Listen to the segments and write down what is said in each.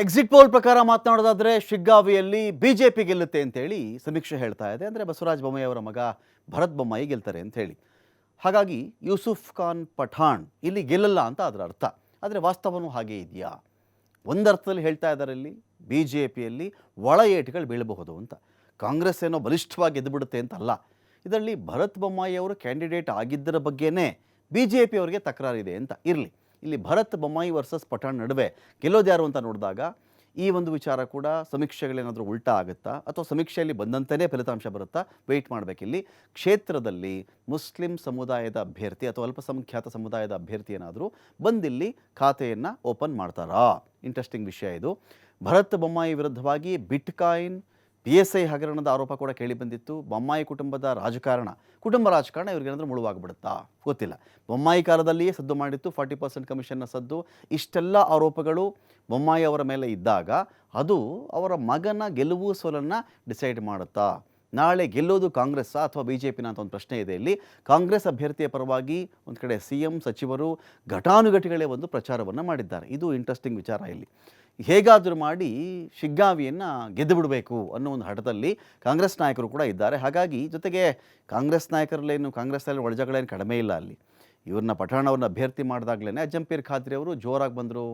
Exit poll ಪ್ರಕಾರ ಮಾತನಾಡೋದಾದರೆ ಶಿಗ್ಗಾವಿಯಲ್ಲಿ BJP ಗೆಲ್ಲುತ್ತೆ ಅಂತೇಳಿ ಸಮೀಕ್ಷೆ ಹೇಳ್ತಾ ಇದೆ. ಅಂದರೆ ಬಸವರಾಜ ಬೊಮ್ಮಾಯಿ ಅವರ ಮಗ ಭರತ್ ಬೊಮ್ಮಾಯಿ ಗೆಲ್ತಾರೆ ಅಂತ ಹೇಳಿ ಹಾಗಾಗಿ ಯೂಸುಫ್ ಖಾನ್ ಪಠಾಣ್ ಇಲ್ಲಿ ಗೆಲ್ಲಲ್ಲ ಅಂತ ಅದರ ಅರ್ಥ. ಆದರೆ ವಾಸ್ತವನೂ ಹಾಗೆ ಇದೆಯಾ? ಒಂದರ್ಥದಲ್ಲಿ ಹೇಳ್ತಾ ಇದ್ದಾರೆ ಇಲ್ಲಿ ಬಿ ಜೆ ಪಿಯಲ್ಲಿ ಒಳ ಏಟುಗಳು ಬೀಳಬಹುದು ಅಂತ. ಕಾಂಗ್ರೆಸ್ ಏನೋ ಬಲಿಷ್ಠವಾಗಿ ಎದ್ದುಬಿಡುತ್ತೆ ಅಂತ ಅಲ್ಲ ಇದರಲ್ಲಿ ಭರತ್ ಬೊಮ್ಮಾಯಿ ಅವರು ಕ್ಯಾಂಡಿಡೇಟ್ ಆಗಿದ್ದರ ಬಗ್ಗೆನೇ ಬಿ ಜೆ ಪಿಯವರಿಗೆ ತಕರಾರಿದೆ ಅಂತ ಇರಲಿ. ಇಲ್ಲಿ ಭರತ್ ಬೊಮ್ಮಾಯಿ ವರ್ಸಸ್ ಪಠಾಣ್ ನಡುವೆ ಗೆಲ್ಲೋದು ಯಾರು ಅಂತ ನೋಡಿದಾಗ ಈ ಒಂದು ವಿಚಾರ ಕೂಡ ಸಮೀಕ್ಷೆಗಳೇನಾದರೂ ಉಲ್ಟಾ ಆಗುತ್ತಾ? ಅಥವಾ ಸಮೀಕ್ಷೆಯಲ್ಲಿ ಬಂದಂತೆಯೇ ಫಲಿತಾಂಶ ಬರುತ್ತಾ? ವೆಯ್ಟ್ ಮಾಡಬೇಕಿಲ್ಲಿ ಕ್ಷೇತ್ರದಲ್ಲಿ ಮುಸ್ಲಿಂ ಸಮುದಾಯದ ಅಭ್ಯರ್ಥಿ ಅಥವಾ ಅಲ್ಪಸಂಖ್ಯಾತ ಸಮುದಾಯದ ಅಭ್ಯರ್ಥಿ ಏನಾದರೂ ಬಂದಿಲ್ಲಿ ಖಾತೆಯನ್ನು ಓಪನ್ ಮಾಡ್ತಾರಾ? ಇಂಟ್ರೆಸ್ಟಿಂಗ್ ವಿಷಯ ಇದು. ಭರತ್ ಬೊಮ್ಮಾಯಿ ವಿರುದ್ಧವಾಗಿ ಬಿಟ್ಕಾಯಿನ್ ಪಿ ಎಸ್ ಐ ಹಗರಣದ ಆರೋಪ ಕೂಡ ಕೇಳಿ ಬಂದಿತ್ತು. ಬೊಮ್ಮಾಯಿ ಕುಟುಂಬದ ರಾಜಕಾರಣ, ಕುಟುಂಬ ರಾಜಕಾರಣ ಇವ್ರಿಗೇನಾದರೂ ಮುಳುವಾಗ್ಬಿಡುತ್ತಾ? ಗೊತ್ತಿಲ್ಲ. ಬೊಮ್ಮಾಯಿ ಕಾಲದಲ್ಲಿಯೇ ಸದ್ದು ಮಾಡಿತ್ತು ಫಾರ್ಟಿ ಪರ್ಸೆಂಟ್ ಕಮಿಷನ್ನ ಸದ್ದು. ಇಷ್ಟೆಲ್ಲ ಆರೋಪಗಳು ಬೊಮ್ಮಾಯಿ ಅವರ ಮೇಲೆ ಇದ್ದಾಗ ಅದು ಅವರ ಮಗನ ಗೆಲುವು ಸೋಲನ್ನು ಡಿಸೈಡ್ ಮಾಡುತ್ತಾ? ನಾಳೆ ಗೆಲ್ಲೋದು ಕಾಂಗ್ರೆಸ್ಸಾ ಅಥವಾ ಬಿ ಜೆ ಪಿನ ಅಂತ ಒಂದು ಪ್ರಶ್ನೆ ಇದೆ ಇಲ್ಲಿ. ಕಾಂಗ್ರೆಸ್ ಅಭ್ಯರ್ಥಿಯ ಪರವಾಗಿ ಒಂದು ಕಡೆ ಸಿ ಎಂ ಸಚಿವರು ಘಟಾನುಘಟಿಗಳೇ ಒಂದು ಪ್ರಚಾರವನ್ನು ಮಾಡಿದ್ದಾರೆ. ಇದು ಇಂಟ್ರೆಸ್ಟಿಂಗ್ ವಿಚಾರ ಇಲ್ಲಿ. ಹೇಗಾದರೂ ಮಾಡಿ ಶಿಗ್ಗಾವಿಯನ್ನು ಗೆದ್ದು ಬಿಡಬೇಕು ಅನ್ನೋ ಒಂದು ಹಠದಲ್ಲಿ ಕಾಂಗ್ರೆಸ್ ನಾಯಕರು ಕೂಡ ಇದ್ದಾರೆ. ಹಾಗಾಗಿ ಜೊತೆಗೆ ಕಾಂಗ್ರೆಸ್ ನಾಯಕರಲ್ಲೇನು, ಕಾಂಗ್ರೆಸ್ನಲ್ಲಿ ಒಳಜಗಳೇನು ಕಡಿಮೆ ಇಲ್ಲ ಅಲ್ಲಿ. ಇವ್ರನ್ನ ಪಠಾಣವನ್ನು ಅಭ್ಯರ್ಥಿ ಮಾಡಿದಾಗಲೇ ಅಜ್ಜಂಪೀರ್ ಖಾದ್ರಿ ಅವರು ಜೋರಾಗಿ ಬಂದರು,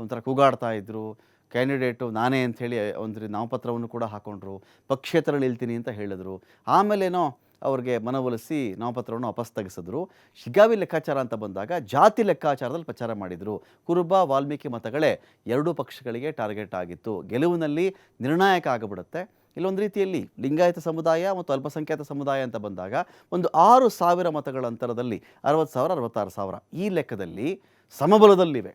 ಒಂಥರ ಕೂಗಾಡ್ತಾ ಇದ್ದರು ಕ್ಯಾಂಡಿಡೇಟು ನಾನೇ ಅಂಥೇಳಿ ಒಂದು ನಾಮಪತ್ರವನ್ನು ಕೂಡ ಹಾಕೊಂಡ್ರು, ಪಕ್ಷೇತರ ನಿಲ್ತೀನಿ ಅಂತ ಹೇಳಿದ್ರು. ಆಮೇಲೇನೋ ಅವ್ರಿಗೆ ಮನವೊಲಿಸಿ ನಾಮಪತ್ರವನ್ನು ವಾಪಸ್ ತೆಗೆಸಿದ್ರು. ಶಿಗಾವಿ ಲೆಕ್ಕಾಚಾರ ಅಂತ ಬಂದಾಗ ಜಾತಿ ಲೆಕ್ಕಾಚಾರದಲ್ಲಿ ಪ್ರಚಾರ ಮಾಡಿದರು. ಕುರುಬ, ವಾಲ್ಮೀಕಿ ಮತಗಳೇ ಎರಡೂ ಪಕ್ಷಗಳಿಗೆ ಟಾರ್ಗೆಟ್ ಆಗಿತ್ತು. ಗೆಲುವಿನಲ್ಲಿ ನಿರ್ಣಾಯಕ ಆಗಿಬಿಡುತ್ತೆ. ಇಲ್ಲೊಂದು ರೀತಿಯಲ್ಲಿ ಲಿಂಗಾಯತ ಸಮುದಾಯ ಮತ್ತು ಅಲ್ಪಸಂಖ್ಯಾತ ಸಮುದಾಯ ಅಂತ ಬಂದಾಗ ಒಂದು ಆರು ಸಾವಿರ ಮತಗಳ ಅಂತರದಲ್ಲಿ ಅರವತ್ತು ಸಾವಿರ, ಅರವತ್ತಾರು ಸಾವಿರ ಈ ಲೆಕ್ಕದಲ್ಲಿ ಸಮಬಲದಲ್ಲಿವೆ.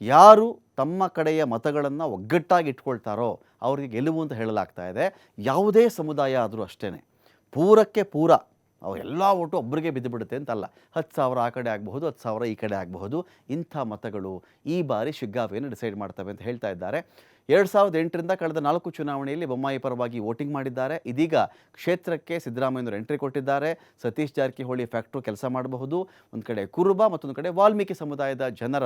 ಯಾರು ತಮ್ಮ ಕಡೆಯ ಮತಗಳನ್ನು ಒಗ್ಗಟ್ಟಾಗಿ ಇಟ್ಕೊಳ್ತಾರೋ ಅವರಿಗೆ ಗೆಲುವು ಅಂತ ಹೇಳಲಾಗ್ತಾ ಇದೆ. ಯಾವುದೇ ಸಮುದಾಯ ಆದರೂ ಅಷ್ಟೇ ಪೂರಕ್ಕೆ ಪೂರ ಅವೆಲ್ಲ ಒಟ್ಟು ಒಬ್ಬರಿಗೆ ಬಿದ್ದುಬಿಡುತ್ತೆ ಅಂತಲ್ಲ. ಹತ್ತು ಸಾವಿರ ಆ ಕಡೆ ಆಗಬಹುದು, ಹತ್ತು ಸಾವಿರ ಈ ಕಡೆ ಆಗಬಹುದು. ಇಂಥ ಮತಗಳು ಈ ಬಾರಿ ಶಿಗ್ಗಾವಿಯನ್ನು ಡಿಸೈಡ್ ಮಾಡ್ತವೆ ಅಂತ ಹೇಳ್ತಾ ಇದ್ದಾರೆ. ಎರಡು ಸಾವಿರದ ಎಂಟರಿಂದ ಕಳೆದ ನಾಲ್ಕು ಚುನಾವಣೆಯಲ್ಲಿ ಬೊಮ್ಮಾಯಿ ಪರವಾಗಿ ವೋಟಿಂಗ್ ಮಾಡಿದ್ದಾರೆ. ಇದೀಗ ಕ್ಷೇತ್ರಕ್ಕೆ ಸಿದ್ದರಾಮಯ್ಯನವರು ಎಂಟ್ರಿ ಕೊಟ್ಟಿದ್ದಾರೆ. ಸತೀಶ್ ಜಾರಕಿಹೊಳಿ ಫ್ಯಾಕ್ಟ್ರು ಕೆಲಸ ಮಾಡಬಹುದು. ಒಂದು ಕಡೆ ಕುರುಬ ಮತ್ತೊಂದು ಕಡೆ ವಾಲ್ಮೀಕಿ ಸಮುದಾಯದ ಜನರ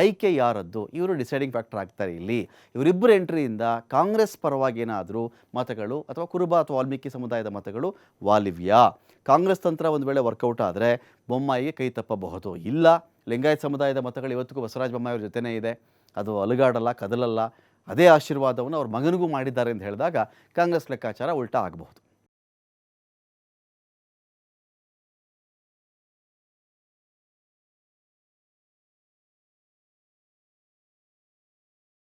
ಆಯ್ಕೆ ಯಾರದ್ದು? ಇವರು ಡಿಸೈಡಿಂಗ್ ಫ್ಯಾಕ್ಟರ್ ಆಗ್ತಾರೆ ಇಲ್ಲಿ. ಇವರಿಬ್ಬರು ಎಂಟ್ರಿಯಿಂದ ಕಾಂಗ್ರೆಸ್ ಪರವಾಗಿ ಏನಾದರೂ ಮತಗಳು ಅಥವಾ ಕುರುಬ ಅಥವಾ ವಾಲ್ಮೀಕಿ ಸಮುದಾಯದ ಮತಗಳು ವಾಲಿವ್ಯಾ? ಕಾಂಗ್ರೆಸ್ ತಂತ್ರ ಒಂದು ವೇಳೆ ವರ್ಕೌಟ್ ಆದರೆ ಬೊಮ್ಮಾಯಿಗೆ ಕೈ ತಪ್ಪಬಹುದು. ಇಲ್ಲ, ಲಿಂಗಾಯತ್ ಸಮುದಾಯದ ಮತಗಳು ಇವತ್ತಿಗೂ ಬಸವರಾಜ ಬೊಮ್ಮಾಯಿ ಅವ್ರ ಜೊತೆನೇ ಇದೆ. ಅದು ಅಲುಗಾಡಲ್ಲ, ಕದಲಲ್ಲ. ಅದೇ ಆಶೀರ್ವಾದವನ್ನು ಅವ್ರ ಮಗನಿಗೂ ಮಾಡಿದ್ದಾರೆ ಅಂತ ಹೇಳಿದಾಗ ಕಾಂಗ್ರೆಸ್ ಲೆಕ್ಕಾಚಾರ ಉಲ್ಟಾ ಆಗಬಹುದು.